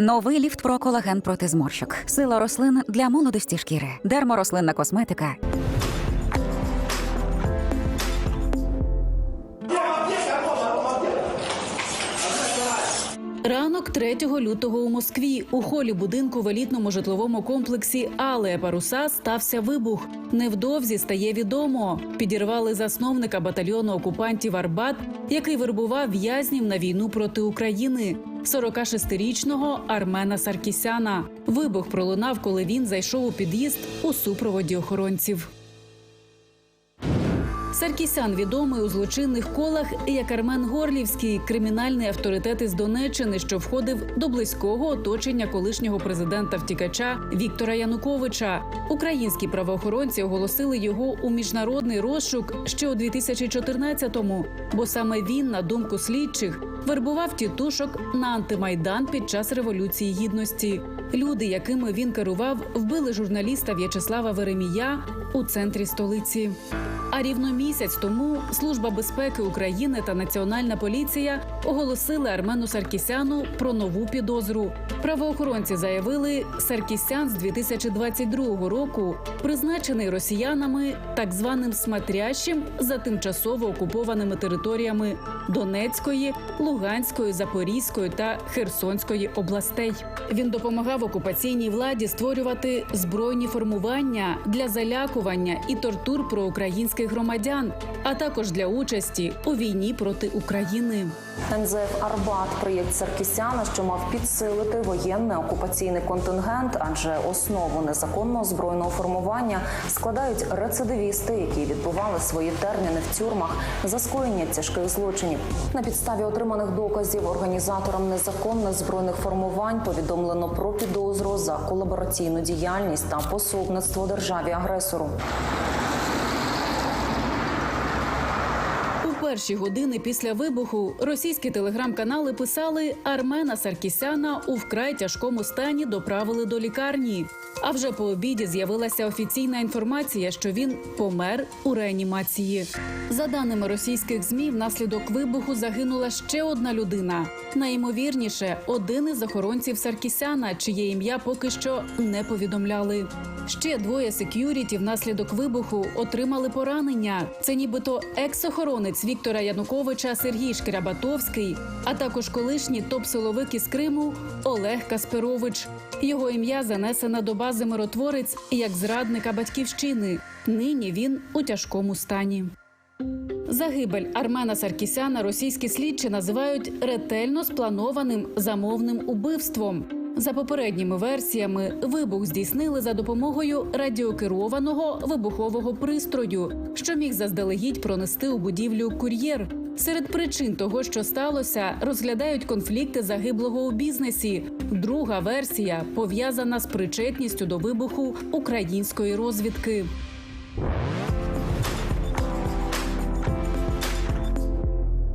Новий ліфт про колаген проти зморщок. Сила рослин для молодості шкіри. Дерморослинна косметика. Ранок 3 лютого у Москві у холі будинку в елітному житловому комплексі Алея Паруса стався вибух. Невдовзі стає відомо. Підірвали засновника батальйону окупантів Арбат, який вербував в'язнів на війну проти України. 46-річного Армена Саркісяна. Вибух пролунав, коли він зайшов у під'їзд у супроводі охоронців. Саркісян відомий у злочинних колах як Армен Горлівський, кримінальний авторитет із Донеччини, що входив до близького оточення колишнього президента втікача Віктора Януковича. Українські правоохоронці оголосили його у міжнародний розшук ще у 2014-му, бо саме він, на думку слідчих, вербував тітушок на антимайдан під час революції гідності. Люди, якими він керував, вбили журналіста В'ячеслава Веремія у центрі столиці. А рівно місяць тому Служба безпеки України та Національна поліція оголосили Армену Саркісяну про нову підозру. Правоохоронці заявили, Саркісян з 2022 року призначений росіянами так званим смотрящим за тимчасово окупованими територіями Донецької, Луганської, Запорізької та Херсонської областей. Він допомагав окупаційній владі створювати збройні формування для залякування і тортур проукраїнських громадян, а також для участі у війні проти України. НЗФ Арбат проєкт Саркісяна, що мав підсилити воєнний окупаційний контингент, адже основу незаконного збройного формування складають рецидивісти, які відбували свої терміни в тюрмах за скоєння тяжких злочинів. На підставі отриманих доказів організаторам незаконних збройних формувань повідомлено про підозру за колабораційну діяльність та пособництво державі агресору. У перші години після вибуху російські телеграм-канали писали Армена Саркісяна у вкрай тяжкому стані доправили до лікарні. А вже по обіді з'явилася офіційна інформація, що він помер у реанімації. За даними російських змі, внаслідок вибуху загинула ще одна людина. Найімовірніше, один із охоронців Саркісяна, чиє ім'я поки що не повідомляли. Ще двоє сек'юріті внаслідок вибуху отримали поранення. Це нібито екс-охоронець Віктора Януковича Сергій Шкрябатовський, а також колишній топ-силовик із Криму Олег Касперович. Його ім'я занесено до бази миротворець як зрадника батьківщини. Нині він у тяжкому стані. Загибель Армена Саркісяна російські слідчі називають ретельно спланованим замовним убивством. За попередніми версіями, вибух здійснили за допомогою радіокерованого вибухового пристрою, що міг заздалегідь пронести у будівлю кур'єр. Серед причин того, що сталося, розглядають конфлікти загиблого у бізнесі. Друга версія пов'язана з причетністю до вибуху української розвідки.